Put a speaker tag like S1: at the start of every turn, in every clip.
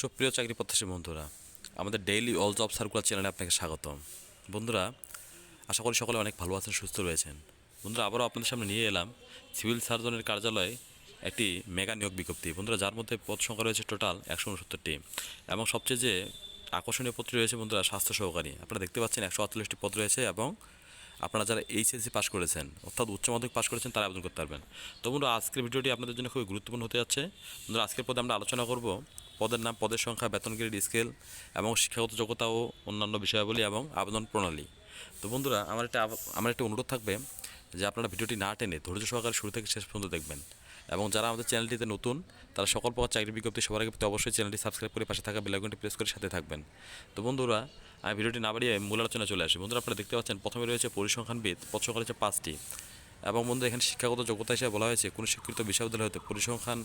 S1: সুপ্রিয় চাকরি প্রত্যাশী বন্ধুরা, আমাদের ডেইলি অল জব সার্কুলার চ্যানেলে আপনাকে স্বাগতম। বন্ধুরা, আশা করি সকলে অনেক ভালো আছেন, সুস্থ রয়েছেন। বন্ধুরা, আবারও আপনাদের সামনে নিয়ে এলাম সিভিল সার্জনের কার্যালয়ে একটি মেগা নিয়োগ বিজ্ঞপ্তি। বন্ধুরা, যার মধ্যে পদ সংখ্যা রয়েছে টোটাল একশো উনসত্তরটি। এবং সবচেয়ে যে আকর্ষণীয় পত্র রয়েছে বন্ধুরা, স্বাস্থ্য সহকারী। আপনারা দেখতে পাচ্ছেন একশো আটচল্লিশটি পদ রয়েছে এবং আপনারা যারা এইচএসসি পাস করেছেন, অর্থাৎ উচ্চ মাধ্যমিক পাস করেছেন, তারা আবেদন করতে পারবেন। তো বন্ধুরা, আজকের ভিডিওটি আপনাদের জন্য খুবই গুরুত্বপূর্ণ হতে যাচ্ছে। বন্ধুরা, আজকের পদে আমরা আলোচনা করব পদের নাম, পদের সংখ্যা, বেতন স্কেল এবং শিক্ষাগত যোগ্যতা ও অন্যান্য বিষয়াবলী এবং আবেদন প্রণালী। তো বন্ধুরা, আমার একটা আমার একটা অনুরোধ থাকবে যে আপনারা ভিডিওটি না টেনে ধৈর্য সহকারে শুরু থেকে শেষ পর্যন্ত দেখবেন। এবং যারা আমাদের চ্যানেলটিতে নতুন, তারা সকল প্রকার চাকরি বিজ্ঞপ্তি সবার আগে পেতে অবশ্যই চ্যানেলটি সাবস্ক্রাইব করে পাশে থাকা বেলাইকনটি প্রেস করে সাথে থাকবেন। তো বন্ধুরা, আমি ভিডিওটি না বাড়িয়ে মূল আলোচনা চলে আসি। বন্ধুরা, আপনারা দেখতে পাচ্ছেন প্রথমে রয়েছে পরিসংখ্যানবিদ, পদ সংখ্যা রয়েছে পাঁচটি। এবং বন্ধু এখানে শিক্ষাগত যোগ্যতা হিসেবে বলা হয়েছে, কোনো স্বীকৃত বিশ্ববিদ্যালয় হতে পরিসংখ্যান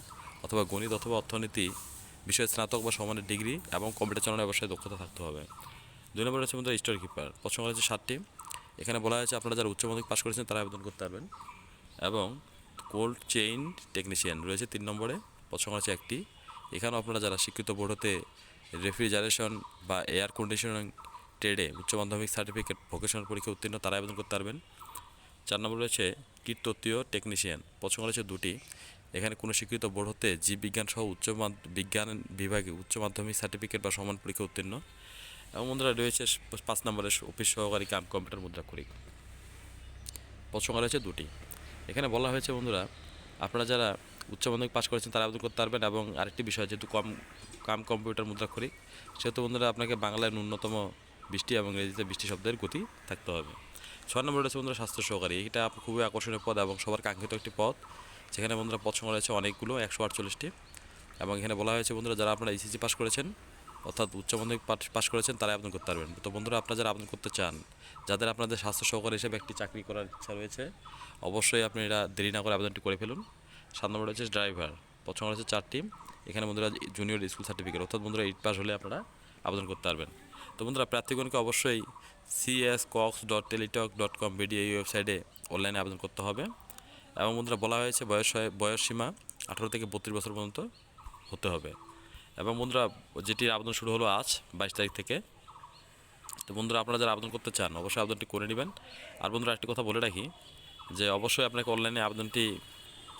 S1: অথবা গণিত অথবা অর্থনীতি বিষয়ে স্নাতক বা সমানের ডিগ্রি এবং কম্পিউটার চালানোর ব্যবসায় দক্ষতা থাকতে হবে। দুই নম্বর রয়েছে বন্ধু স্টোর কিপার। সংখ্যা রয়েছে সাতটি। এখানে বলা হয়েছে আপনারা যারা উচ্চ মাধ্যমিক পাস করেছেন তারা আবেদন করতে পারবেন। এবং কোল্ড চেইন টেকনিশিয়ান রয়েছে তিন নম্বরে। সংখ্যা রয়েছে একটি। এখানেও আপনারা যারা শিক্ষিত বোর্ড হতে রেফ্রিজারেশন বা এয়ার কন্ডিশনিং ট্রেডে উচ্চ মাধ্যমিক সার্টিফিকেট ভোকেশনাল পরীক্ষা উত্তীর্ণ তারা আবেদন করতে পারবেন। চার নম্বর রয়েছে কীটতত্ত্বীয় টেকনিশিয়ান। পদ সংখ্যা রয়েছে দুটি। এখানে কোনো স্বীকৃত বোর্ড হতে জীববিজ্ঞান সহ উচ্চ বিজ্ঞান বিভাগে উচ্চ মাধ্যমিক সার্টিফিকেট বা সমান পরীক্ষা উত্তীর্ণ। এবং বন্ধুরা, রয়েছে পাঁচ নম্বরের অফিস সহকারী কাম কম্পিউটার মুদ্রাক্ষরিক পদ সংখ্যা রয়েছে দুটি। এখানে বলা হয়েছে, বন্ধুরা, আপনারা যারা উচ্চ মাধ্যমিক পাস করেছেন, তারা আবেদন করতে পারবেন এবং আরেকটি বিষয়, যেহেতু কম, কাম কম্পিউটার মুদ্রা করি, সেহেতু বন্ধুরা, আপনাকে বাংলায় ন্যূনতম বৃষ্টি এবং ইংরেজিতে বৃষ্টি শব্দের গতি থাকতে হবে। ছয় নম্বর রয়েছে, বন্ধুরা, স্বাস্থ্য সহকারী। এটা খুবই আকর্ষণীয় পদ এবং সবার কাঙ্ক্ষিত একটি পদ। সেখানে বন্ধুরা পদ সংখ্যা রয়েছে অনেকগুলো, একশো আটচল্লিশটি। এবং এখানে বলা হয়েছে বন্ধুরা যারা আপনারা ইসিসি পাস করেছেন, অর্থাৎ উচ্চ মাধ্যমিক পাস- করেছেন তারাই আবেদন করতে পারবেন। তো বন্ধুরা আপনারা যারা আবেদন করতে চান, যাদের আপনাদের স্বাস্থ্য সহকারী হিসেবে একটি চাকরি করার ইচ্ছা রয়েছে, অবশ্যই আপনি এটা দেরি না করে আবেদনটি করে ফেলুন। সাত নম্বর রয়েছে ড্রাইভার, প্রথম রয়েছে চারটি। এখানে বন্ধুরা জুনিয়র স্কুল সার্টিফিকেট অর্থাৎ বন্ধুরা এইট পাস হলে আপনারা আবেদন করতে পারবেন। তো বন্ধুরা প্রার্থীগণকে অবশ্যই CS cox dot teletalk dot com BD এই ওয়েবসাইটে অনলাইনে আবেদন করতে হবে। এবং বন্ধুরা বলা হয়েছে বয়স বয়স সীমা আঠারো থেকে বত্রিশ বছর পর্যন্ত হতে হবে। এবং বন্ধুরা যেটির আবেদন শুরু হলো আজ, বাইশ তারিখ থেকে। তো বন্ধুরা আপনারা যারা আবেদন করতে চান, অবশ্যই আবেদনটি করে নেবেন। আর বন্ধুরা একটি কথা বলে রাখি, যে অবশ্যই আপনাকে অনলাইনে আবেদনটি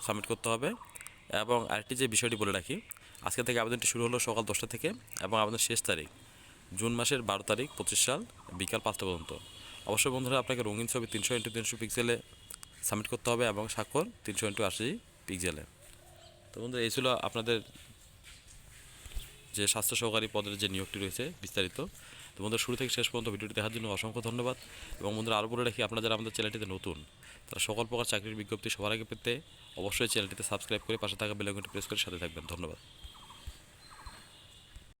S1: সাবমিট করতে হবে। এবং আরেকটি যে বিষয়টি বলে রাখি, আজকে থেকে আবেদনটি শুরু হলো সকাল দশটা থেকে এবং আবেদন শেষ তারিখ জুন মাসের বারো তারিখ, পঁচিশ সাল, বিকাল পাঁচটা পর্যন্ত। অবশ্যই বন্ধুরা আপনাকে রঙিন ছবি তিনশো ইন্টু তিনশো পিক্সেলে সাবমিট করতে হবে এবং স্বাক্ষর তিনশো ইন্টু আশি পিক্সেলে। তো বন্ধুরা, এই ছিল আপনাদের যে স্বাস্থ্য সহকারী পদের যে নিয়োগটি রয়েছে বিস্তারিত। তো বন্ধুরা, শুরু থেকে শেষ পর্যন্ত ভিডিওটি দেখার জন্য অসংখ্য ধন্যবাদ। এবং বন্ধুরা, আরও বলে রাখি, আপনারা যারা আমাদের চ্যানেলটিতে নতুন, তারা সকল প্রকার চাকরির বিজ্ঞপ্তি সবার আগে পেতে অবশ্যই চ্যানেলটিতে সাবস্ক্রাইব করে পাশে থাকা বেলাইকনটি প্রেস করে সাথে থাকবেন। ধন্যবাদ।